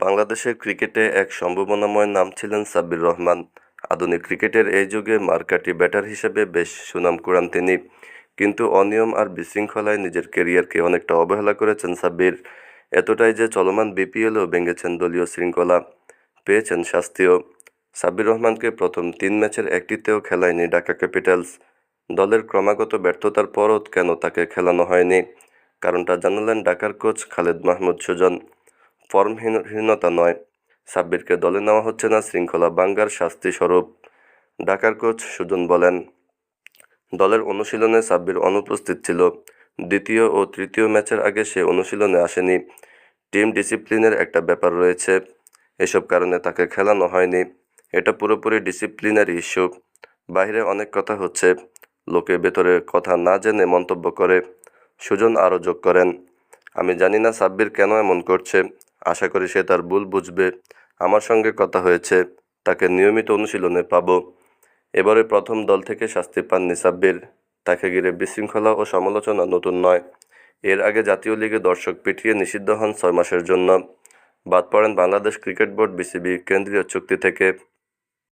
বাংলাদেশের ক্রিকেটে এক সম্ভাবনাময় নাম ছিলেন সাব্বির রহমান। আধুনিক ক্রিকেটের এই যুগে মারকাঠি ব্যাটার হিসেবে বেশ সুনাম কুড়ান তিনি। কিন্তু অনিয়ম আর বিশৃঙ্খলায় নিজের কেরিয়ারকে অনেকটা অবহেলা করেছেন সাব্বির। এতটাই যে চলমান বিপিএলেও ভেঙেছেন দলীয় শৃঙ্খলা। পেয়েছেন শাস্তিও। সাব্বির রহমানকে প্রথম তিন ম্যাচের একটিতেও খেলায়নি ঢাকা ক্যাপিটালস। দলের ক্রমাগত ব্যর্থতার পরও কেন তাকে খেলানো হয়নি? কারণটা জানালেন ঢাকার কোচ খালেদ মাহমুদ সুজন। ফর্মহীনতা নয়। সাব্বিরকে দলে নেওয়া হচ্ছে না, শৃঙ্খলা বাঙ্গার শাস্তি স্বরূপ। ঢাকার কোচ সুজন বলেন, দলের অনুশীলনে সাব্বির অনুপস্থিত ছিল। দ্বিতীয় ও তৃতীয় ম্যাচের আগে সে অনুশীলনে আসেনি। টিম ডিসিপ্লিনের একটা ব্যাপার রয়েছে। এসব কারণে তাকে খেলানো হয়নি। এটা পুরোপুরি ডিসিপ্লিনারি ইস্যু। বাইরে অনেক কথা হচ্ছে। লোকে ভেতরে কথা না জেনে মন্তব্য করে। সুজন আরও যোগ করেন, আমি জানি না সাব্বির কেন এমন করছে। আশা করি সে তার ভুল বুঝবে। আমার সঙ্গে কথা হয়েছে। তাকে নিয়মিত অনুশীলনে পাব। এবারে প্রথম দল থেকে শাস্তি পান নিসাব্বির তাকে ঘিরে বিশৃঙ্খলা ও সমালোচনা নতুন নয়। এর আগে জাতীয় লিগে দর্শক পিটিয়ে নিষিদ্ধ হন ছয় মাসের জন্য। বাদ পড়েন বাংলাদেশ ক্রিকেট বোর্ড বিসিবি কেন্দ্রীয় চুক্তি থেকে।